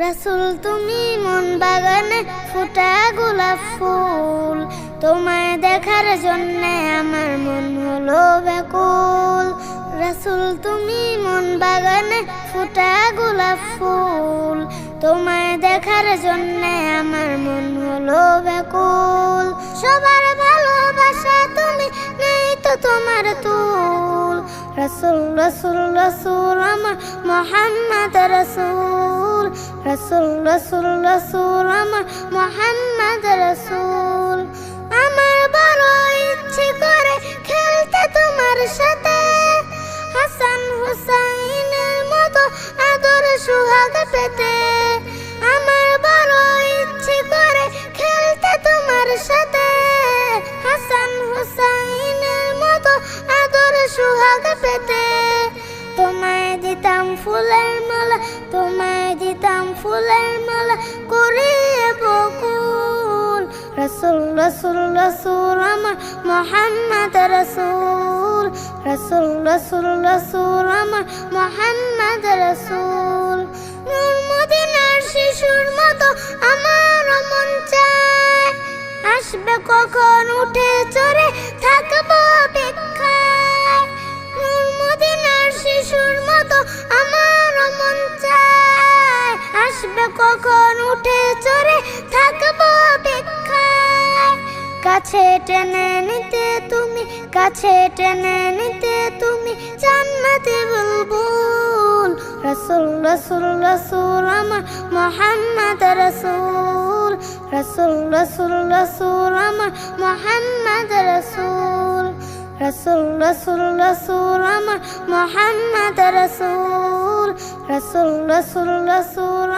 রাসুল, তুমি মন বাগানে ফুটা গোলাপ ফুল। তোমায় দেখার জন্যে আমার মন হলো ব্যাকুল। রাসুল, তুমি মন বাগানে ফুটা গোলাপ ফুল। তোমায় দেখার জন্যে আমার মন হলো ব্যাকুল। সবার ভালোবাসা তুমি নেই তো তোমার তুল। রসুল রসুল রসুল মোহাম্মদ রসুল রসুল রসুল রসুল, আমার মোহাম্মদ রসুল। আমার বড় ইচ্ছে করে খেলতে তোমার সাথে। হাসান হুসাইনের মতো আদর সুহাগ পেতে। আমার বড় ইচ্ছে করে খেলতে তোমার সাথে। হাসান হুসাইনের মতো আদর সুহাগ পেতে। ফুলের মালা, তোমায় দিতাম ফুলের মালা, করিয়ে বকুল। রসুল রসুল রসুল আমার, মোহাম্মদ রসুল। রসুল রসুল রসুল আমার, মোহাম্মদ রসুল। নূর শিশুর মতো আমার মন চায়। আসবে কখন উঠে চড়ে থাকব অপেক্ষায় নূর শিশুর মতো কখন উঠে চড়ে থাকব অপেক্ষায় কাছে টেনে নিতে তুমি, কাছে টেনে নিতে তুমি জান্নাতে বুলবুল। রসুল রসুল রসুল আমার মোহাম্মদ রসুল। রসুল রসুল রসুল আমার মোহাম্মদ রসুল। রসুল রসুল রসুল আমার মোহাম্মদ রসুল। রসুল রসুল রসুল